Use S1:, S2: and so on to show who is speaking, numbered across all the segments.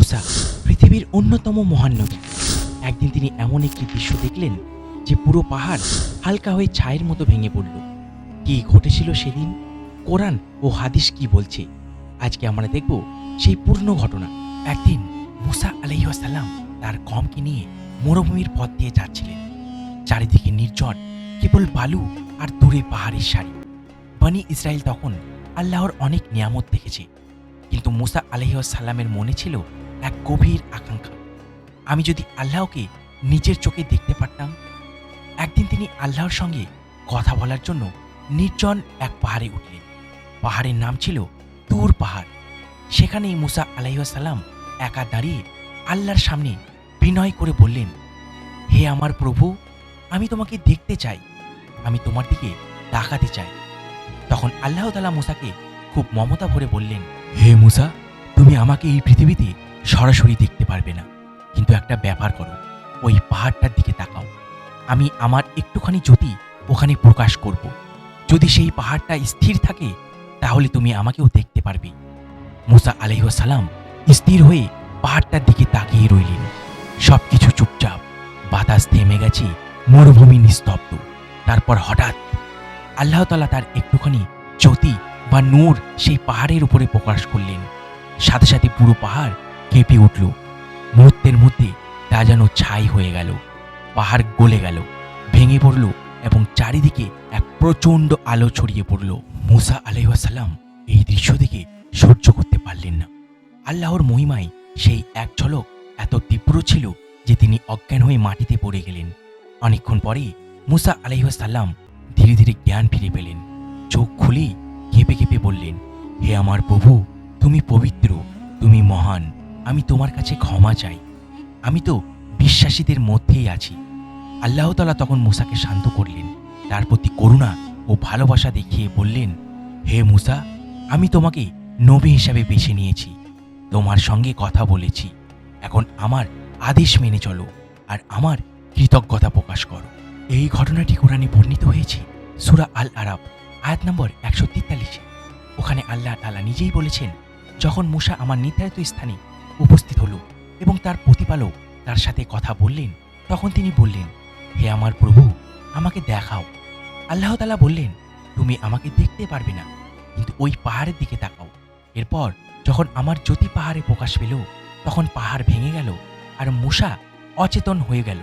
S1: মুসা, পৃথিবীর অন্যতম মহান নবী। একদিন তিনি এমন একটি দৃশ্য দেখলেন, যে পুরো পাহাড় হালকা হয়ে ছায়ের মতো ভেঙে পড়ল। কি ঘটেছিল সেদিন? কোরআন ও হাদিস কি বলছে? আজকে আমরা দেখব সেই পূর্ণ ঘটনা। একদিন মুসা আলাইসাল্লাম তার কমকে নিয়ে মরুভূমির পথ দিয়ে যাচ্ছিলেন। চারিদিকে নির্জন, কেবল বালু আর দূরে পাহাড়ের সারি। বনি ইসরায়েল তখন আল্লাহর অনেক নিয়ামত দেখেছে। কিন্তু মুসা আলহিসাল্লামের মনে ছিল এক গভীর আকাঙ্ক্ষা। আমি যদি আল্লাহকে নিজের চোখে দেখতে পারতাম, একদিন তিনি আল্লাহর সঙ্গে কথা বলার জন্য নির্জন এক পাহাড়ে উঠলেন। পাহাড়ের নাম ছিল তুর পাহাড়। সেখানেই মুসা আলাইসাল্লাম একা দাঁড়িয়ে আল্লাহর সামনে বিনয় করে বললেন, হে আমার প্রভু, আমি তোমাকে দেখতে চাই। আমি তোমার দিকে তাকাতে চাই। তখন আল্লাহ তালা মুসাকে খুব মমতা ভরে বললেন, হে মুসা, তুমি আমাকে এই পৃথিবীতে সরাসরি দেখতে পারবে না। কিন্তু একটা ব্যাপার করো, ওই পাহাড়টার দিকে তাকাও। আমি আমার একটুখানি জ্যোতি ওখানে প্রকাশ করব। যদি সেই পাহাড়টা স্থির থাকে, তাহলে তুমি আমাকেও দেখতে পারবে। মুসা আলহিসাল্লাম স্থির হয়ে পাহাড়টার দিকে তাকিয়ে রইলেন। সব কিছু চুপচাপ, বাতাস থেমে গেছে, মরুভূমি নিস্তব্ধ। তারপর হঠাৎ আল্লাহ তালা তার একটুখানি জ্যোতি বা নূর সেই পাহাড়ের উপরে প্রকাশ করলেন। সাথে সাথে পুরো পাহাড় কেঁপে উঠল। মুহূর্তের মধ্যে তা যেন ছাই হয়ে গেল, পাহাড় গলে গেল, ভেঙে পড়ল এবং চারিদিকে এক প্রচণ্ড আলো ছড়িয়ে পড়ল। মুসা আলাইসাল্লাম এই দৃশ্য দেখে সহ্য করতে পারলেন না। আল্লাহর মহিমায় সেই এক ঝলক এত তীব্র ছিল যে তিনি অজ্ঞান হয়ে মাটিতে পড়ে গেলেন। অনেকক্ষণ পরে মুসা আলাইসাল্লাম ধীরে ধীরে জ্ঞান ফিরে পেলেন। চোখ খুলেই কেঁপে কেঁপে বললেন, হে আমার প্রভু, তুমি পবিত্র, তুমি মহান আমি তোমার কাছে ক্ষমা চাই। আমি তো বিশ্বাসীদের মধ্যেই আছি। আল্লাহ তালা তখন মুসাকে শান্ত করলেন। তার প্রতি করুণা ও ভালোবাসা দেখিয়ে বললেন, হে মুসা, আমি তোমাকে নবী হিসাবে বেছে নিয়েছি। তোমার সঙ্গে কথা বলেছি। এখন আমার আদেশ মেনে চলো আর আমার কৃতজ্ঞতা প্রকাশ করো। এই ঘটনাটি কোরআনে বর্ণিত হয়েছে সুরা আল আরাব আয়াত নম্বর একশো তেতাল্লিশে। ওখানে আল্লাহ তালা নিজেই বলেছেন, যখন মুসা আমার নির্ধারিত স্থানে উপস্থিত হলো এবং তার প্রতিপালক তার সাথে কথা বললেন। তখন তিনি বললেন, হে আমার প্রভু, আমাকে দেখাও। আল্লাহ তালা বললেন, তুমি আমাকে দেখতে পারবে না, কিন্তু ওই পাহাড়ের দিকে তাকাও। এরপর যখন আমার জ্যোতি পাহাড়ে প্রকাশ পেল, তখন পাহাড় ভেঙে গেল আর মুসা অচেতন হয়ে গেল।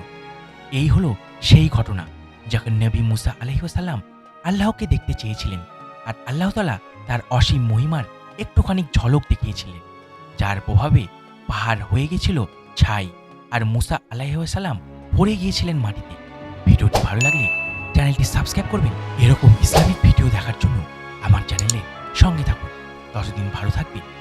S1: এই হলো সেই ঘটনা, যখন নবী মুসা আলহিসাল্লাম আল্লাহকে দেখতে চেয়েছিলেন আর আল্লাহ তালা তার অসীম মহিমার একটুখানি ঝলক দেখিয়েছিলেন, যার প্রভাবে পাহাড় হয়ে গেছিল ছাই আর মুসা আলাইসাল্লাম পড়ে গিয়েছিলেন মাটিতে। ভিডিওটি ভালো লাগলে চ্যানেলটি সাবস্ক্রাইব করবেন। এরকম ইসলামিক ভিডিও দেখার জন্য আমার চ্যানেলে সঙ্গে থাকুন। ততদিন ভালো থাকবেন। থাকবে